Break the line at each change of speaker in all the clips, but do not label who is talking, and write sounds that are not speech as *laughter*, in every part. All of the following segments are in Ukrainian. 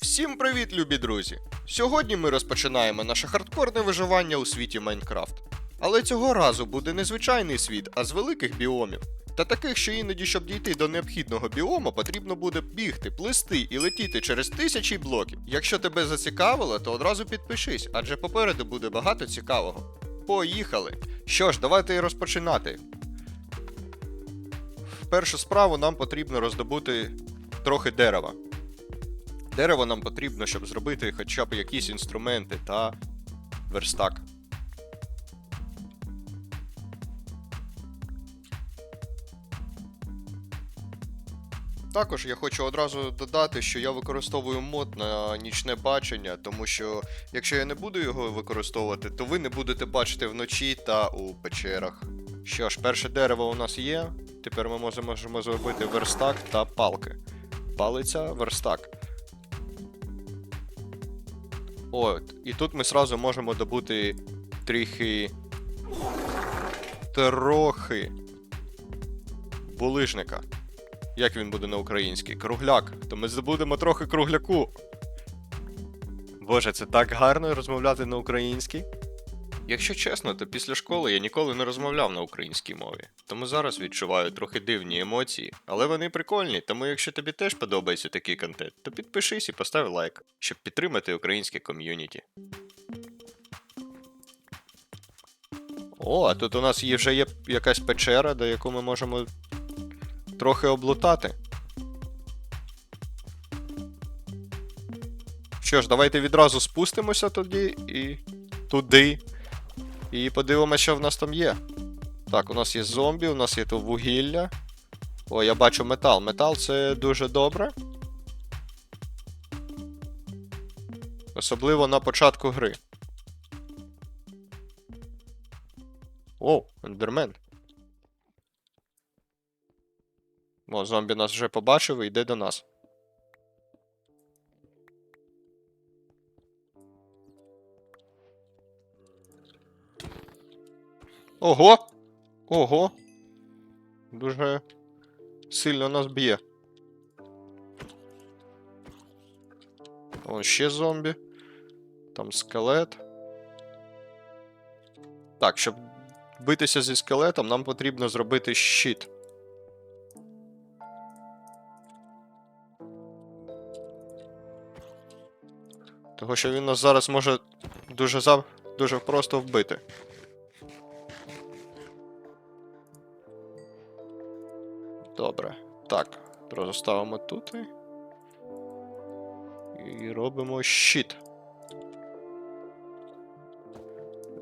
Всім привіт, любі друзі! Сьогодні ми розпочинаємо наше хардкорне виживання у світі Майнкрафт. Але цього разу буде не звичайний світ, а з великих біомів. Та таких, що іноді, щоб дійти до необхідного біома, потрібно буде бігти, плисти і летіти через тисячі блоків. Якщо тебе зацікавило, то одразу підпишись, адже попереду буде багато цікавого. Поїхали! Що ж, давайте і розпочинати. Першу справу нам потрібно роздобути трохи дерева. Дерево нам потрібно, щоб зробити хоча б якісь інструменти та верстак. Також я хочу одразу додати, що я використовую мод на нічне бачення, тому що якщо я не буду його використовувати, то ви не будете бачити вночі та у печерах. Що ж, перше дерево у нас є. Тепер ми можемо, зробити верстак та палки. Палиця, верстак. От, і тут ми сразу можемо добути трохи. Трохи. Булижника. Як він буде на українській? Кругляк. То ми здобудемо трохи кругляку. Боже, це так гарно розмовляти на українській. Якщо чесно, то після школи я ніколи не розмовляв на українській мові, тому зараз відчуваю трохи дивні емоції, але вони прикольні, тому якщо тобі теж подобається такий контент, то підпишись і постав лайк, щоб підтримати українське ком'юніті. О, а тут у нас є вже є якась печера, до яку ми можемо трохи облутати. Що ж, давайте відразу спустимося тоді і туди. І подивимося, що в нас там є. Так, у нас є зомбі, у нас є тут вугілля. О, я бачу метал. Метал це дуже добре. Особливо на початку гри. О, ендермен. О, зомбі нас вже побачив і йде до нас. Ого! Ого! Дуже сильно нас б'є. О, ще зомбі. Там скелет. Так, щоб битися зі скелетом, нам потрібно зробити щит. Того, що він нас зараз може дуже за... дуже просто вбити. Добре. Так, одразу ставимо тут. І робимо щит.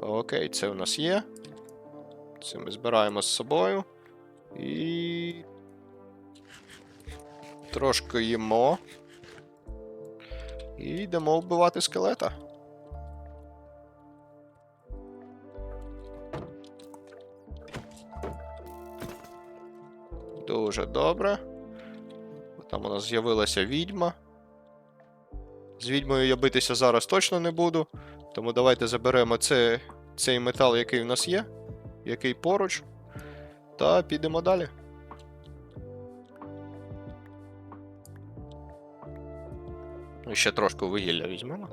Окей, це у нас є. Це ми збираємо з собою. І. Трошки їмо. І йдемо вбивати скелета. Дуже добре. Там у нас з'явилася відьма. З відьмою я битися зараз точно не буду. Тому давайте заберемо це, цей метал, який у нас є, який поруч. Та підемо далі. Ще трошки вугілля візьмемо.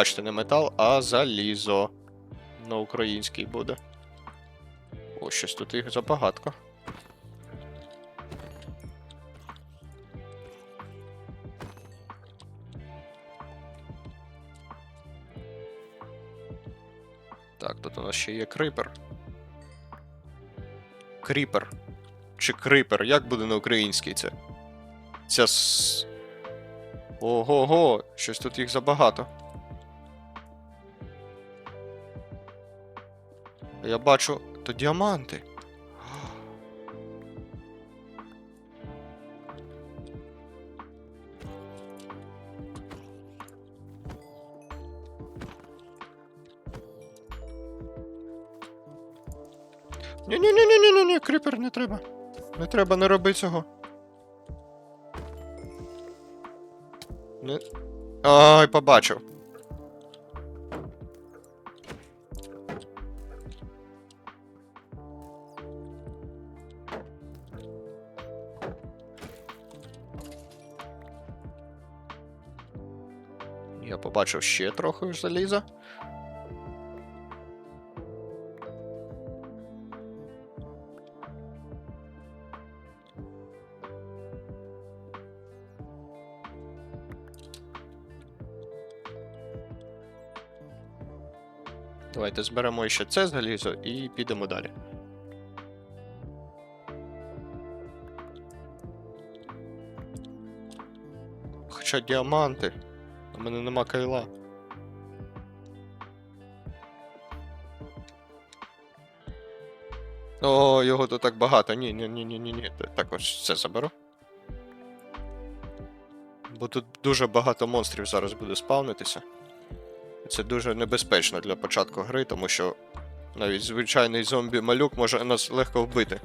Пробачте, не метал, а залізо. На українській буде. О, щось тут їх забагатко. Так, тут у нас ще є крипер. Кріпер. Чи крипер, як буде на українській це? Ця с. Ого-го, щось тут їх забагато. Я бачу то діаманти. Ні-ні-ні-ні-ні-ні, кріпер не треба. Не треба не роби цього. Не... Ай, побачив. Побачив ще трохи заліза. Давайте зберемо ще це залізо і підемо далі. Хоча діаманти. У мене нема кайла. О, його тут так багато. Ні, ні, ні, ні, ні, ні. Так ось це заберу. Бо тут дуже багато монстрів зараз буде спавнитися. Це дуже небезпечно для початку гри, тому що навіть звичайний зомбі-малюк може нас легко вбити.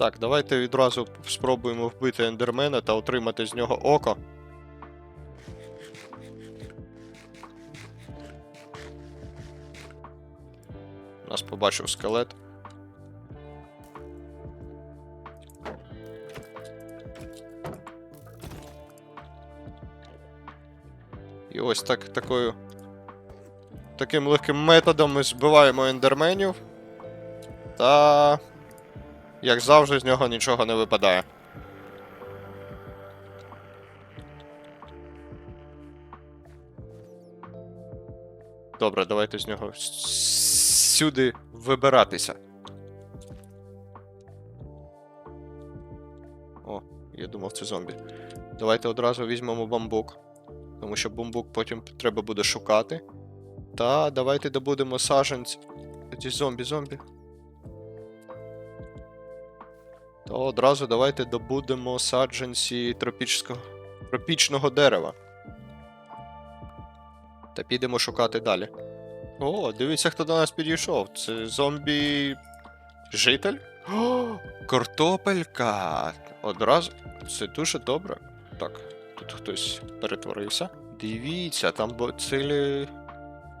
Так, давайте відразу спробуємо вбити ендермена та отримати з нього око. Нас побачив скелет. І ось так такою. Таким легким методом ми збиваємо ендерменів. Та. Як завжди, з нього нічого не випадає. Добре, давайте з нього сюди вибиратися. О, я думав, це зомбі. Давайте одразу візьмемо бамбук. Тому що бамбук потім треба буде шукати. Та давайте добудемо саженць. Ці зомбі, То одразу давайте добудемо саджанці тропічного, тропічного дерева. Та підемо шукати далі. О, дивіться, хто до нас підійшов. Це зомбі. Житель? О, картопелька! Одразу. Це дуже добре. Так, тут хтось перетворився. Дивіться, там бо цілі.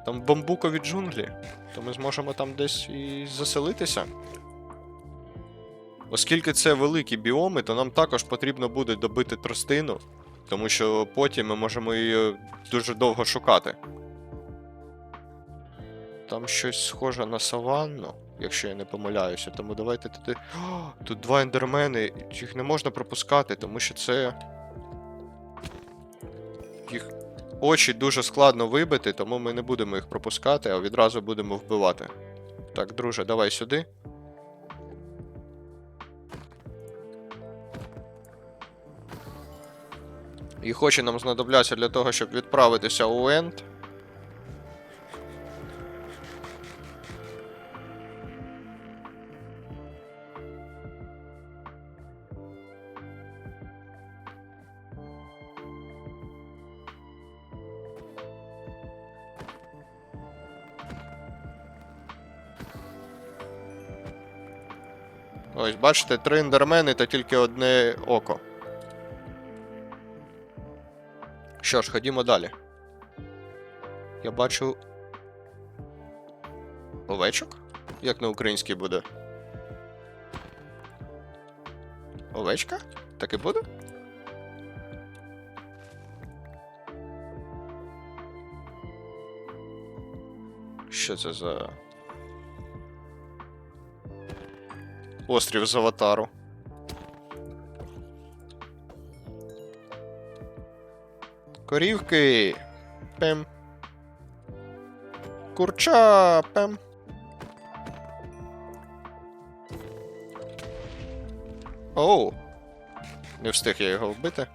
Там бамбукові джунглі. То ми зможемо там десь і заселитися. Оскільки це великі біоми, то нам також потрібно буде добити тростину, тому що потім ми можемо її дуже довго шукати. Там щось схоже на саванну, якщо я не помиляюся, тому давайте туди. О, тут два ендермени, їх не можна пропускати, тому що це. Їх очі дуже складно вибити, тому ми не будемо їх пропускати, а відразу будемо вбивати. Так, друже, давай сюди. Їх очі нам знадобляться для того, щоб відправитися у Енд. Ось, бачите, три ендермени та тільки одне око. Що ж, ходімо далі. Я бачу. Овечок? Як на українській буде? Овечка? Так і буде? Що це за. Острів з аватару. Корівки. Пем. Курча. Пем. Оу. Не встиг я його вбити.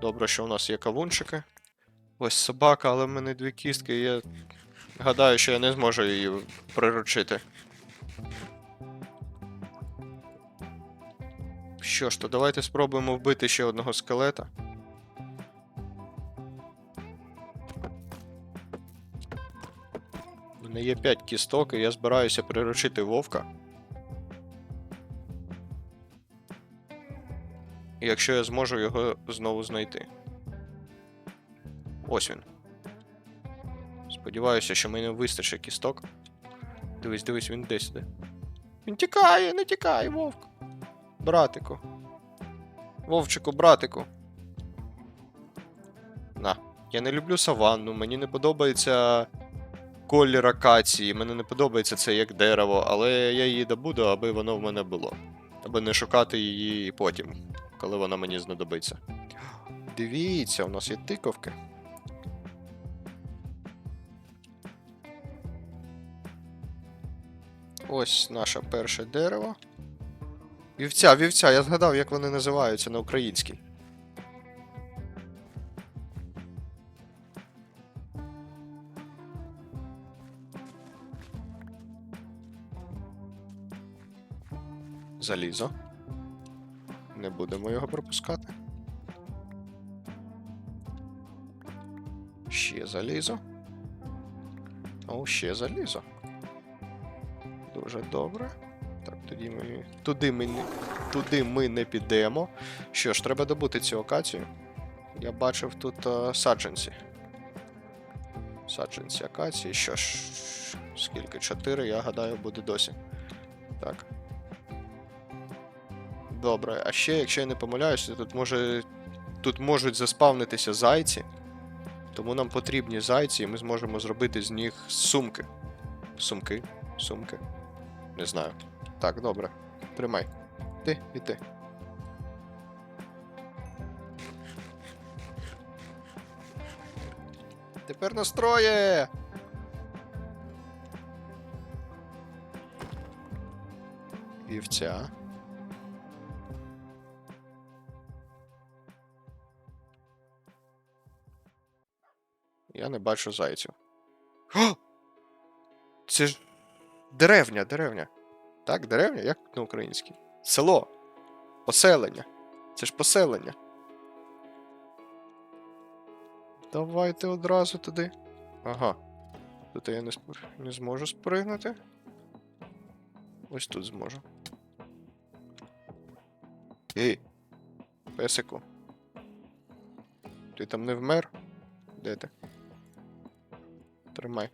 Добре, що у нас є кавунчики. Ось собака, але в мене дві кістки, і я гадаю, що я не зможу її приручити. Що ж, то давайте спробуємо вбити ще одного скелета. У мене є 5 кісток, і я збираюся приручити вовка. Якщо я зможу його знову знайти. Ось він. Сподіваюся, що мені вистачить кісток. Дивись, дивись, він десь іде. Він тікає, не тікає, вовк. Братику. Вовчику, братику. На. Я не люблю саванну, мені не подобається колір акації, мені не подобається це як дерево, але я її добуду, аби воно в мене було. Аби не шукати її потім, коли вона мені знадобиться. Дивіться, у нас є тиковки. Ось наше перше дерево. Вівця, вівця, я згадав, як вони називаються на українській. Залізо. Не будемо його пропускати. Ще залізо. О, ще залізо. Дуже добре. Тоді ми. Туди ми не, туди ми не підемо. Що ж, треба добути цю акацію. Я бачив тут е, саджанці. Саджанці акації. Що ж, скільки? Чотири, я гадаю, буде досі. Так. Добре, а ще, якщо я не помиляюся, тут може. Тут можуть заспавнитися зайці. Тому нам потрібні зайці, і ми зможемо зробити з них сумки. Сумки, сумки. Не знаю. Так, добре. Тримай. Ти і ти. Тепер настроє! Вівця. Я не бачу зайців. О! Це ж деревня, деревня. Так, деревня? Як на українській? Село. Поселення. Це ж поселення. Давайте одразу туди. Ага. Тут я не, спр... не зможу спригнути. Ось тут зможу. Ей, песику. Ти там не вмер? Де ти? Тримай.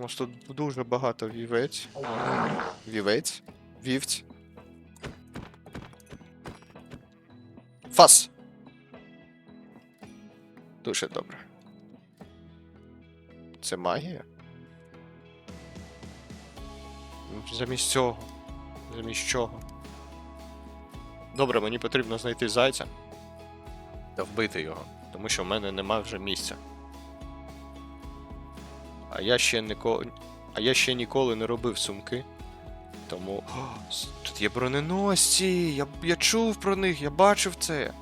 У нас тут дуже багато вівець. Вівець. Вівць. Фас! Дуже добре. Це магія? Ну, Замість цього. Замість чого? Добре, мені потрібно знайти зайця та вбити його, тому що в мене нема вже місця. А я ще ніколи. А я ще ніколи не робив сумки. Тому. О, тут є броненосці! Я, я чув про них, я бачив це.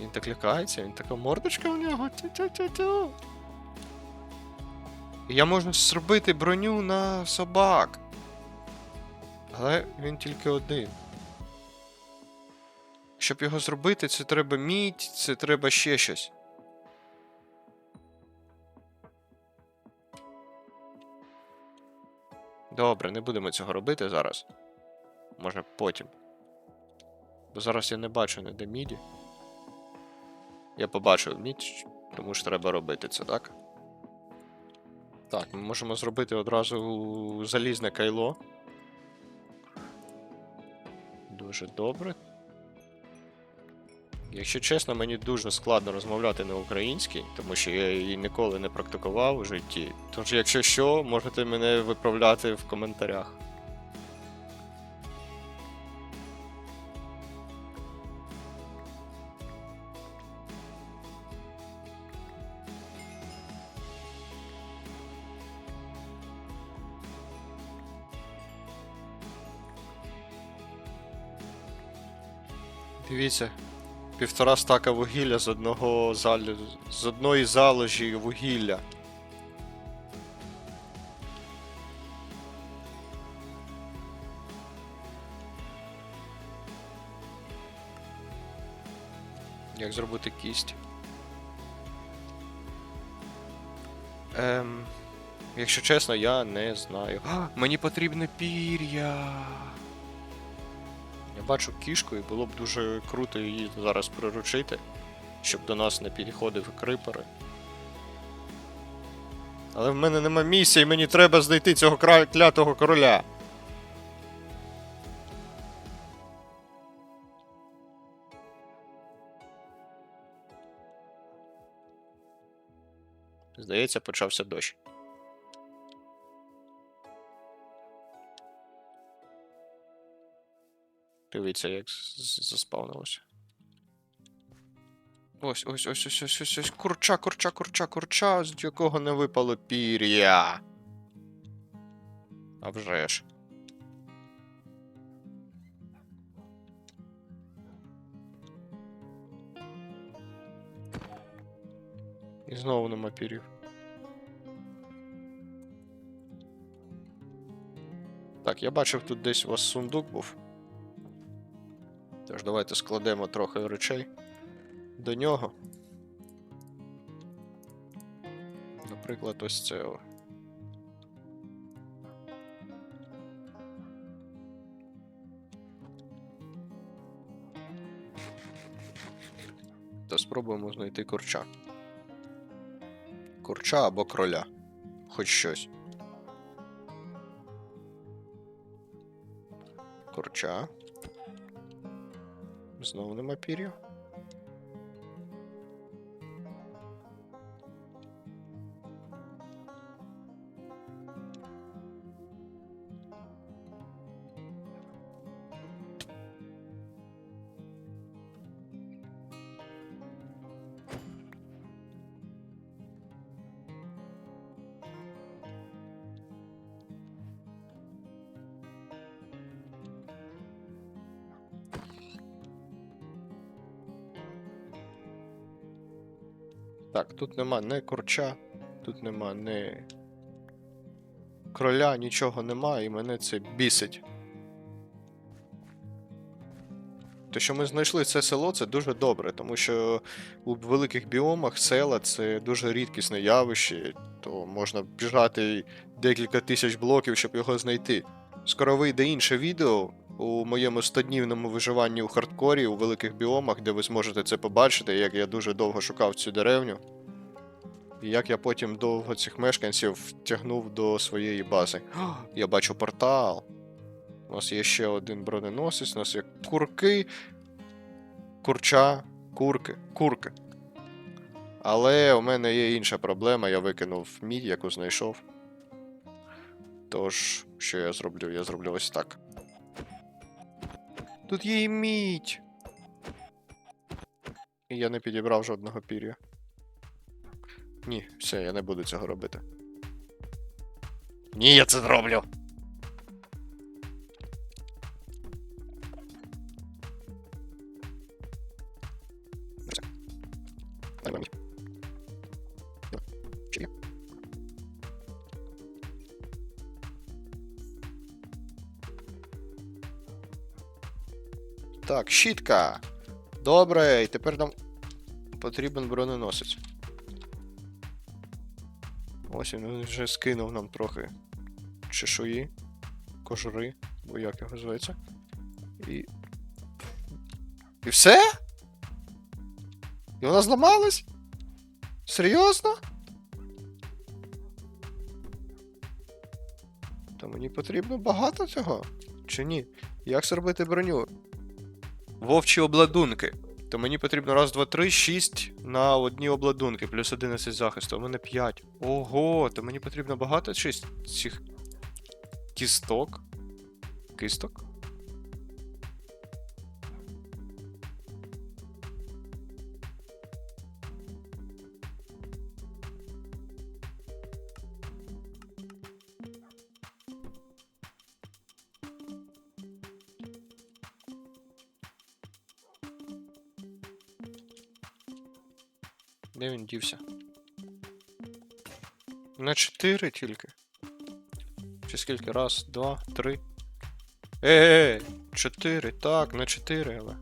Він так лякається, він така мордочка у нього. Тю-тю-тю-тю. Я можу зробити броню на собак. Але він тільки один. Щоб його зробити, це треба мідь, це треба ще щось. Добре, не будемо цього робити зараз. Може потім. Бо зараз я не бачу ніде міді. Я побачив мідь, тому що треба робити це, так? Так, ми можемо зробити одразу залізне кайло. Дуже добре. Якщо чесно, мені дуже складно розмовляти на українській, тому що я її ніколи не практикував у житті. Тож, якщо що, можете мене виправляти в коментарях. Дивіться, півтора стака вугілля з одного залі... з одної залежі вугілля. Як зробити кість? Ем, Якщо чесно, я не знаю. А, *gasps* мені потрібне пір'я. Бачу кішку, і було б дуже круто її зараз приручити, щоб до нас не підходив крипери. Але в мене нема місії, мені треба знайти цього клятого короля. Здається, почався дощ. Дивіться, як заспавнилося. Ось, ось, ось, ось, ось, ось, ось. Курча, курча, курча, курча, з якого не випало пір'я. А вже ж. І знову нема пір'їв. Так, я бачив, тут десь у вас сундук був. Тож давайте складемо трохи речей до нього. Наприклад, ось це. Та спробуємо знайти курча. Курча або кроля. Хоч щось. Курча. Знову нема пір'я. Так, тут нема не курча, тут нема не кроля, нічого нема, і мене це бісить. Те, що ми знайшли це село, це дуже добре, тому що у великих біомах села це дуже рідкісне явище, то можна біжати декілька тисяч блоків, щоб його знайти. Скоро вийде інше відео у моєму 100-днівному виживанні у хардкорі у великих біомах, де ви зможете це побачити, як я дуже довго шукав цю деревню. І як я потім довго цих мешканців втягнув до своєї бази. О, я бачу портал. У нас є ще один броненосець, у нас є курки, курча, курки, курки. Але у мене є інша проблема, я викинув мідь, яку знайшов. Тож, що я зроблю? Я зроблю ось так. Тут є і мідь. Я не підібрав жодного пір'я. Ні, все, я не буду цього робити. Ні, я це зроблю. Так, щітка. Добре, і тепер нам потрібен броненосець. Ось він вже скинув нам трохи чешуї, кожури, бо як його зветься. І. І все? І вона зламалась? Серйозно? Та мені потрібно багато цього? Чи ні? Як зробити броню? Вовчі обладунки. То мені потрібно раз, два, три, шість на одні обладунки, плюс 11 захисту. У мене 5. Ого, то мені потрібно багато шість цих кісток. Кисток? він дівся? На 4 тільки. Чи скільки? Раз, два, три. Е, е, 4, так, на 4, але.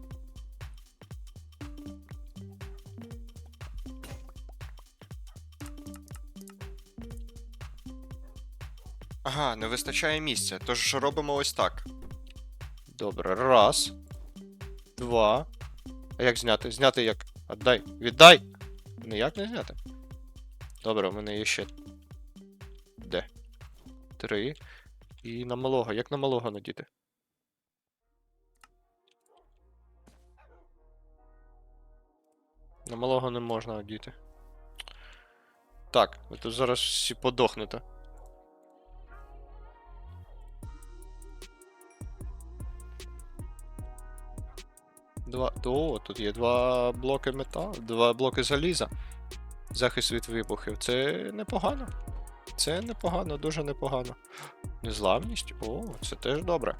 Ага, не вистачає місця. Тож робимо ось так. Добре, раз. Два. А як зняти? Зняти як? Отдай. Віддай! Ніяк не зняти. Добре, у мене є ще. Де? Три. І на малого. Як на малого надіти? На малого не можна одіти. Так, ви тут зараз всі подохнете. Два. О, тут є два блоки металу, два блоки заліза. Захист від вибухів. Це непогано. Це непогано, дуже непогано. Незламність? О, це теж добре.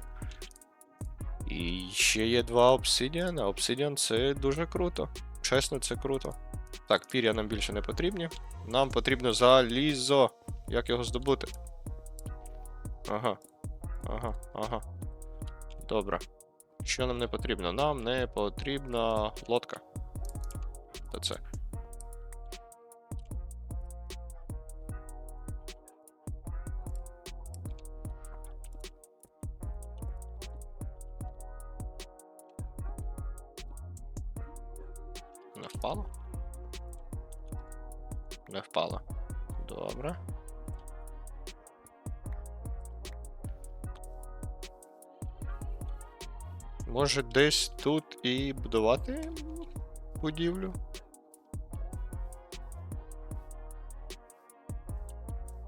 І ще є два обсидіана. Обсидіан це дуже круто. Чесно, це круто. Так, пір'я нам більше не потрібні. Нам потрібно залізо. Як його здобути? Ага. Ага, ага. Добре. Що нам не потрібно? Нам не потрібна лодка. Та це. Не впало? Не впало. Добре. Може десь тут і будувати будівлю?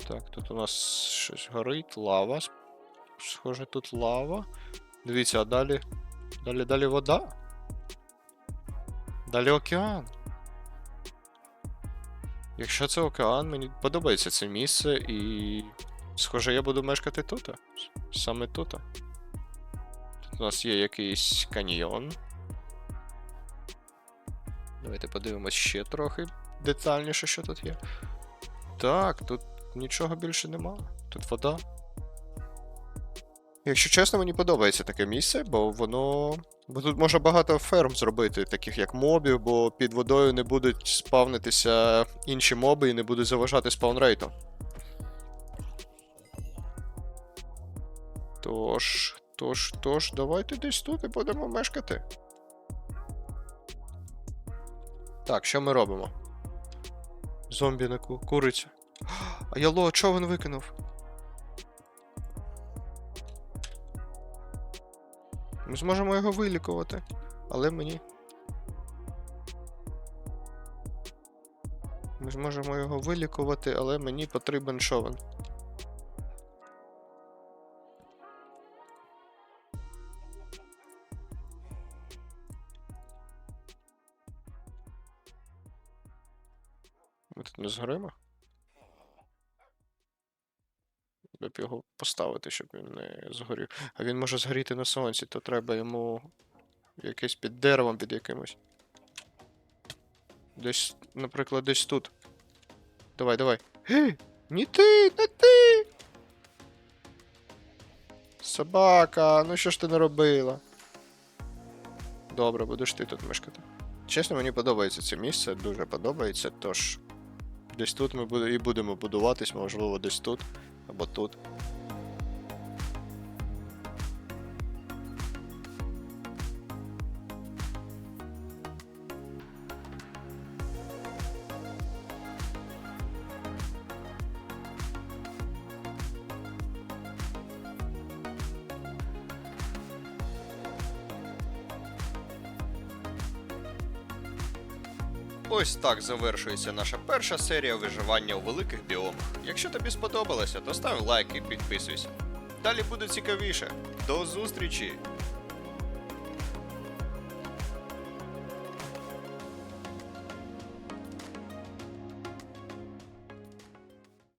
Так, тут у нас щось горить, лава. Схоже, тут лава. Дивіться, а далі. Далі, далі вода. Далі океан. Якщо це океан, мені подобається це місце і. Схоже, я буду мешкати тут. Саме тут. У нас є якийсь каньйон. Давайте подивимось ще трохи детальніше, що тут є. Так, тут нічого більше нема. Тут вода. Якщо чесно, мені подобається таке місце, бо воно. Бо тут можна багато ферм зробити, таких як мобів, бо під водою не будуть спавнитися інші моби і не будуть заважати спаунрейту. Тож, тож, тож, давайте десь тут і будемо мешкати. Так, що ми робимо? Зомбі на ку... куриця. А яло, човен викинув. Ми зможемо його вилікувати, але мені. Ми зможемо його вилікувати, але мені потрібен човен. Не згоримо? Треба б його поставити, щоб він не згорів. А він може згоріти на сонці, то треба йому якесь під деревом під якимось. Десь, наприклад, десь тут. Давай, давай. Гей! Не ти, не ти! Собака, ну що ж ти не робила? Добре, будеш ти тут мешкати. Чесно, мені подобається це місце, дуже подобається, тож. Десь тут ми і будемо будуватись, можливо, десь тут або тут. Так завершується наша перша серія виживання у великих біомах. Якщо тобі сподобалося, то став лайк і підписуйся. Далі буде цікавіше. До зустрічі!